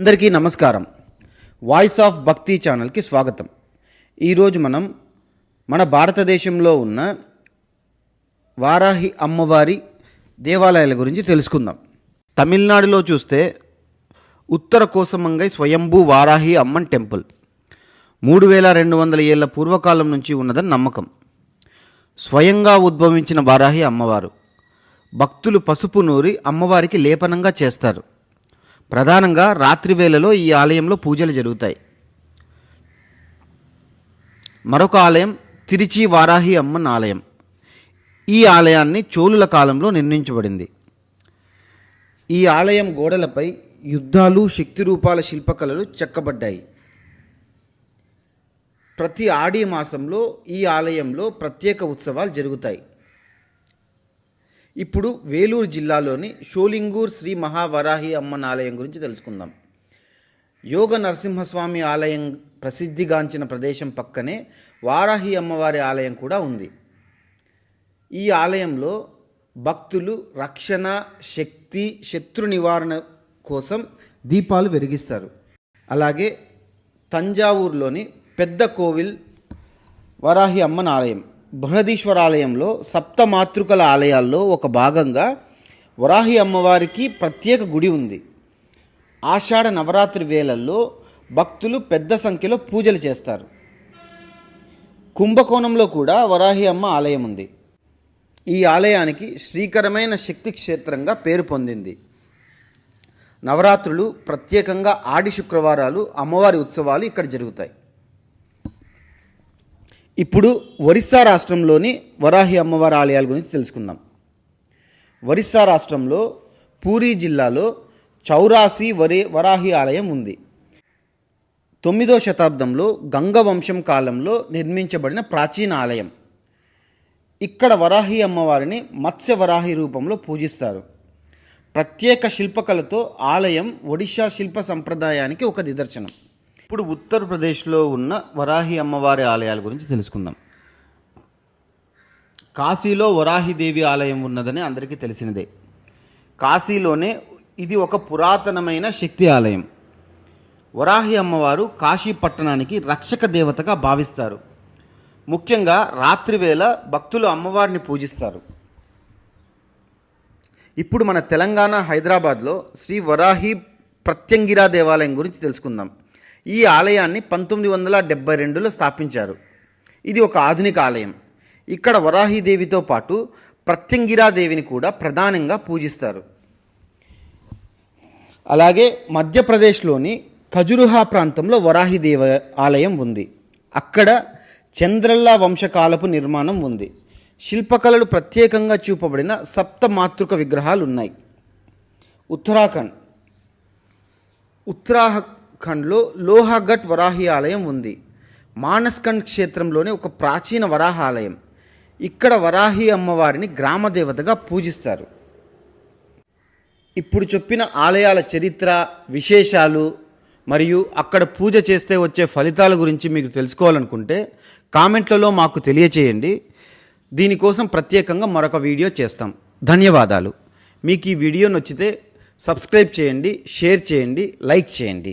అందరికీ నమస్కారం. Voice of భక్తి ఛానల్కి స్వాగతం. ఈరోజు మనం మన భారతదేశంలో ఉన్న వారాహి అమ్మవారి దేవాలయాల గురించి తెలుసుకుందాం. తమిళనాడులో చూస్తే ఉత్తర కోసమంగై స్వయంభూ వారాహి అమ్మన్ టెంపుల్. మూడు వేల రెండు వందల ఏళ్ళ పూర్వకాలం నుంచి ఉన్నదని నమ్మకం. స్వయంగా ఉద్భవించిన వారాహి అమ్మవారు. భక్తులు పసుపు నూరి అమ్మవారికి లేపనంగా చేస్తారు. ప్రధానంగా రాత్రి వేళలో ఈ ఆలయంలో పూజలు జరుగుతాయి. మరొక ఆలయం తిరిచి వారాహి అమ్మన్ ఆలయం. ఈ ఆలయాన్ని చోళుల కాలంలో నిర్మించబడింది. ఈ ఆలయం గోడలపై యుద్ధాలు శక్తి రూపాల శిల్పకళలు చెక్కబడ్డాయి. ప్రతి ఆడి మాసంలో ఈ ఆలయంలో ప్రత్యేక ఉత్సవాలు జరుగుతాయి. ఇప్పుడు వేలూరు జిల్లాలోని షోలింగూర్ శ్రీ మహావరాహి అమ్మన్ ఆలయం గురించి తెలుసుకుందాం. యోగ నరసింహస్వామి ఆలయం ప్రసిద్ధిగాంచిన ప్రదేశం పక్కనే వారాహి అమ్మవారి ఆలయం కూడా ఉంది. ఈ ఆలయంలో భక్తులు రక్షణ శక్తి శత్రు నివారణ కోసం దీపాలు వెలిగిస్తారు. అలాగే తంజావూరులోని పెద్ద కోవిల్ వరాహి అమ్మన్ ఆలయం బృహదీశ్వర ఆలయంలో సప్త మాతృకల ఆలయాల్లో ఒక భాగంగా వరాహి అమ్మవారికి ప్రత్యేక గుడి ఉంది. ఆషాఢ నవరాత్రి వేళల్లో భక్తులు పెద్ద సంఖ్యలో పూజలు చేస్తారు. కుంభకోణంలో కూడా వరాహి అమ్మ ఆలయం ఉంది. ఈ ఆలయానికి శ్రీకరమైన శక్తి క్షేత్రంగా పేరు పొందింది. నవరాత్రులు ప్రత్యేకంగా ఆడి శుక్రవారాలు అమ్మవారి ఉత్సవాలు ఇక్కడ జరుగుతాయి. ఇప్పుడు ఒరిస్సా రాష్ట్రంలోని వరాహి అమ్మవారి ఆలయాల గురించి తెలుసుకుందాం. ఒరిస్సా రాష్ట్రంలో పూరీ జిల్లాలో చౌరాసి వరి వరాహి ఆలయం ఉంది. తొమ్మిదో శతాబ్దంలో గంగ వంశం కాలంలో నిర్మించబడిన ప్రాచీన ఆలయం. ఇక్కడ వరాహి అమ్మవారిని మత్స్య వరాహి రూపంలో పూజిస్తారు. ప్రత్యేక శిల్పకళతో ఆలయం ఒడిషా శిల్ప సంప్రదాయానికి ఒక నిదర్శనం. ఇప్పుడు ఉత్తరప్రదేశ్లో ఉన్న వరాహి అమ్మవారి ఆలయాల గురించి తెలుసుకుందాం. కాశీలో వరాహిదేవి ఆలయం ఉన్నదని అందరికీ తెలిసినదే. కాశీలోనే ఇది ఒక పురాతనమైన శక్తి ఆలయం. వరాహి అమ్మవారు కాశీ పట్టణానికి రక్షక దేవతగా భావిస్తారు. ముఖ్యంగా రాత్రివేళ భక్తులు అమ్మవారిని పూజిస్తారు. ఇప్పుడు మన తెలంగాణ హైదరాబాద్లో శ్రీ వరాహి ప్రత్యంగిరా దేవాలయం గురించి తెలుసుకుందాం. ఈ ఆలయాన్ని పంతొమ్మిది వందల డెబ్బై రెండులో స్థాపించారు. ఇది ఒక ఆధునిక ఆలయం. ఇక్కడ వరాహిదేవితో పాటు ప్రత్యంగిరాదేవిని కూడా ప్రధానంగా పూజిస్తారు. అలాగే మధ్యప్రదేశ్లోని ఖజురుహా ప్రాంతంలో వరాహిదేవ ఆలయం ఉంది. అక్కడ చంద్రల్లా వంశకాలపు నిర్మాణం ఉంది. శిల్పకళలు ప్రత్యేకంగా చూపబడిన సప్త మాతృక విగ్రహాలు ఉన్నాయి. ఉత్తరాఖండ్. ఉత్తరాఖండ్లో లోహాఘట్ వరాహి ఆలయం ఉంది. మానస్కండ్ క్షేత్రంలోనే ఒక ప్రాచీన వరాహ ఆలయం ఇక్కడ వరాహి అమ్మవారిని గ్రామదేవతగా పూజిస్తారు. ఇప్పుడు చెప్పిన ఆలయాల చరిత్ర విశేషాలు మరియు అక్కడ పూజ చేస్తే వచ్చే ఫలితాల గురించి మీకు తెలుసుకోవాలనుకుంటే కామెంట్లలో మాకు తెలియచేయండి. దీనికోసం ప్రత్యేకంగా మరొక వీడియో చేస్తాం. ధన్యవాదాలు. మీకు ఈ వీడియో నచ్చితే సబ్స్క్రైబ్ చేయండి షేర్ చేయండి లైక్ చేయండి.